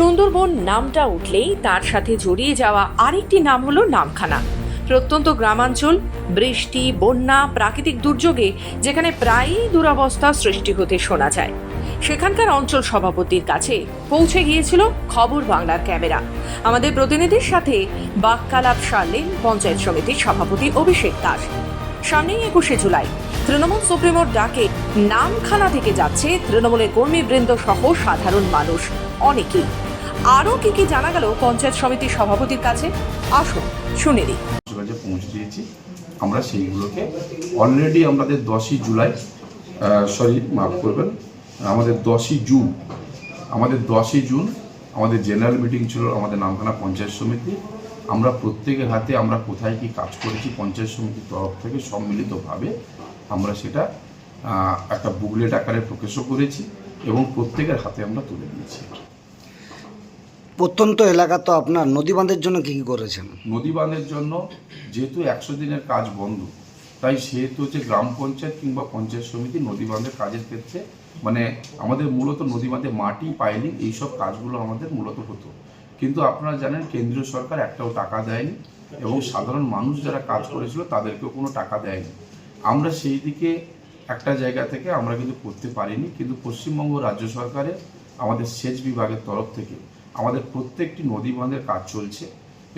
সুন্দরবন নামটা উঠলেই তার সাথে জড়িয়ে যাওয়া আরেকটি নাম হলো নামখানা। প্রত্যন্ত গ্রামাঞ্চল, বৃষ্টি, বন্যা, প্রাকৃতিক দুর্যোগে যেখানে প্রায়ই দুরবস্থা সৃষ্টি হতে শোনা যায়। সেখানকার অঞ্চল সভাপতির কাছে পৌঁছে গিয়েছিল খবর বাংলার ক্যামেরা। আমাদের প্রতিনিধির সাথে বাক্যালাপ সারলেন পঞ্চায়েত সমিতির সভাপতি অভিষেক দাস। সামনেই একুশে জুলাই, তৃণমূল সুপ্রিমোর ডাকে নামখানা থেকে যাচ্ছে তৃণমূলের কর্মীবৃন্দ সহ সাধারণ মানুষ অনেকেই। আরও কি কি জানা গেল পঞ্চায়েত সমিতির সভাপতির কাছে? আসুন, শুনে কাছে পৌঁছে দিয়েছি। আমরা সেইগুলোকে অলরেডি আমাদের দশই জুলাই সরি মাফ করবেন, আমাদের দশই জুন, আমাদের দশই জুন, আমাদের জেনারেল মিটিং ছিল আমাদের নামখানা পঞ্চায়েত সমিতি। আমরা প্রত্যেকের হাতে আমরা কোথায় কি কাজ করেছি পঞ্চায়েত সমিতির তরফ থেকে সম্মিলিতভাবে আমরা সেটা একটা বুকলেট আকারে প্রকাশও করেছি এবং প্রত্যেকের হাতে আমরা তুলে দিয়েছি। প্রত্যন্ত এলাকা তো আপনার নদী বাঁধের জন্য কি কি করেছেন? নদী বাঁধের জন্য যেহেতু একশো দিনের কাজ বন্ধ, তাই সেহেতু হচ্ছে গ্রাম পঞ্চায়েত কিংবা পঞ্চায়েত সমিতি নদী বাঁধের কাজের ক্ষেত্রে মানে আমাদের মূলত নদী বাঁধে মাটি, পাইলিং এইসব কাজগুলো আমাদের মূলত হতো। কিন্তু আপনারা জানেন কেন্দ্রীয় সরকার একটাও টাকা দেয়নি এবং সাধারণ মানুষ যারা কাজ করেছিল তাদেরকেও কোনো টাকা দেয়নি। আমরা সেই দিকে একটা জায়গা থেকে আমরা কিন্তু করতে পারিনি, কিন্তু পশ্চিমবঙ্গ রাজ্য সরকারের আমাদের সেচ বিভাগের তরফ থেকে আমাদের প্রত্যেকটি নদী বাঁধের কাজ চলছে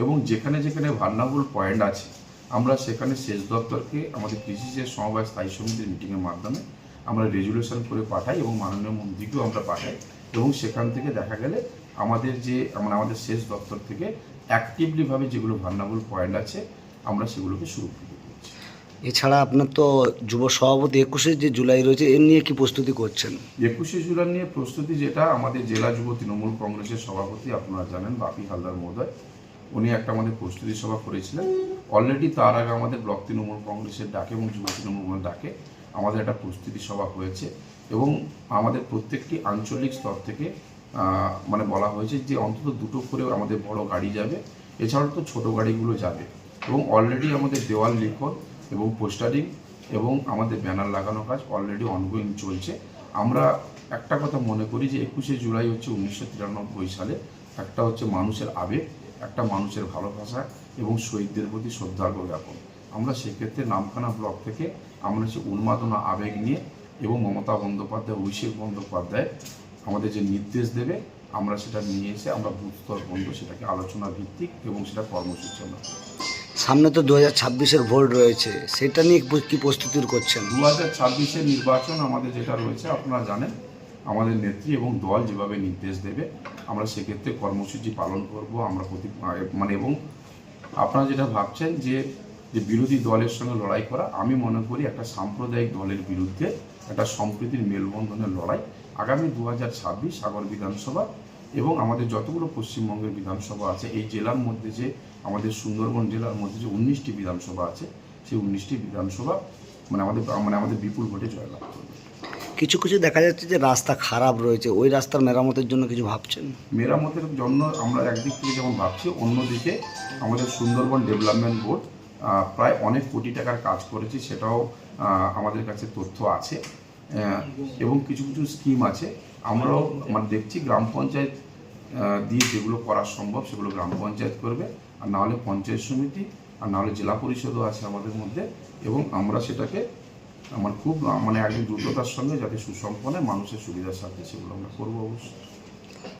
এবং যেখানে যেখানে ভার্নাবল পয়েন্ট আছে, আমরা সেখানে সেচ দপ্তরকে, আমাদের কৃষি সেচ সমবায় স্থায়ী সমিতির মিটিংয়ের মাধ্যমে আমরা রেজুলেশন করে পাঠাই এবং মাননীয় মন্ত্রীকেও আমরা পাঠাই এবং সেখান থেকে দেখা গেলে আমাদের যে মানে আমাদের সেচ দপ্তর থেকে অ্যাক্টিভলিভাবে যেগুলো ভার্নাবল পয়েন্ট আছে, আমরা সেগুলোকে শুরু করছি এছাড়া আপনার তো যুব সভাপতি একুশে যে জুলাই রয়েছে, এর নিয়ে কি প্রস্তুতি করছেন? একুশে জুলাই নিয়ে প্রস্তুতি যেটা, আমাদের জেলা যুব তৃণমূল কংগ্রেসের সভাপতি আপনারা জানেন, বাপি হালদার মহোদয়। উনি একটা আমাদের প্রস্তুতি সভা করেছিলেন। অলরেডি তার আগে আমাদের ব্লক তৃণমূল কংগ্রেসের ডাকে এবং যুব তৃণমূল ডাকে আমাদের একটা প্রস্তুতি সভা হয়েছে এবং আমাদের প্রত্যেকটি আঞ্চলিক স্তর থেকে মানে বলা হয়েছে যে অন্তত দুটো করে আমাদের বড় গাড়ি যাবে। এছাড়াও তো ছোট গাড়িগুলো যাবে এবং অলরেডি আমাদের দেওয়াল লিখন এবং পোস্টারিং এবং আমাদের ব্যানার লাগানো কাজ অলরেডি অনগোয়িং চলছে। আমরা একটা কথা মনে করি যে একুশে জুলাই হচ্ছে উনিশশো তিরানব্বই সালে। একটা হচ্ছে মানুষের আবেগ, একটা মানুষের ভালোবাসা এবং শহীদদের প্রতি শ্রদ্ধার্ঘ জ্ঞাপন। আমরা সেক্ষেত্রে নামখানা ব্লক থেকে আমরা হচ্ছে উন্মাদনা, আবেগ নিয়ে এবং মমতা বন্দ্যোপাধ্যায়, অভিষেক বন্দ্যোপাধ্যায় আমাদের যে নির্দেশ দেবে, আমরা সেটা নিয়ে এসে আমরা বুথ স্তর সেটাকে আলোচনা ভিত্তিক এবং সেটা কর্মসূচি আমরা। সামনে তো দু হাজার ছাব্বিশের ভোট রয়েছে। সেটা নিয়ে কি প্রস্তুতি করছেন? দু হাজার ছাব্বিশের নির্বাচন আমাদের যেটা রয়েছে, আপনারা জানেন, আমাদের নেত্রী এবং দল যেভাবে নির্দেশ দেবে, আমরা সেক্ষেত্রে কর্মসূচি পালন করব, আমরা প্রতি মানে এবং আপনারা যেটা ভাবছেন যে যে বিরোধী দলের সঙ্গে লড়াই করা, আমি মনে করি একটা সাম্প্রদায়িক দলের বিরুদ্ধে একটা সম্প্রীতির মেলবন্ধনের লড়াই আগামী দু হাজার ছাব্বিশ সাগর বিধানসভা এবং আমাদের যতগুলো পশ্চিমবঙ্গের বিধানসভা আছে এই জেলার মধ্যে যে আমাদের সুন্দরবন জেলার মধ্যে যে উনিশটি বিধানসভা আছে সেই উনিশটি বিধানসভা মানে আমাদের মানে আমাদের বিপুল ভোটে জয়লাভ করবে। কিছু কিছু দেখা যাচ্ছে যে রাস্তা খারাপ রয়েছে। ওই রাস্তার মেরামতের জন্য কিছু ভাবছেন? মেরামতের জন্য আমরা একদিক থেকে যেমন ভাবছি অন্যদিকে আমাদের সুন্দরবন ডেভেলপমেন্ট বোর্ড প্রায় অনেক কোটি টাকার কাজ করেছে সেটাও আমাদের কাছে তথ্য আছে এবং কিছু কিছু স্কিম আছে। আমরাও মানে দেখছি গ্রাম পঞ্চায়েত দিয়ে যেগুলো করা সম্ভব সেগুলো গ্রাম পঞ্চায়েত করবে, আর না হলে পঞ্চায়েত সমিতি, আর না হলে জেলা পরিষদও আছে আমাদের মধ্যে, এবং আমরা সেটাকে আমার খুব মানে একদম দ্রুততার সঙ্গে যাতে সুসম্পন্ন মানুষের সুবিধার সাথে সেগুলো আমরা করব অবশ্যই।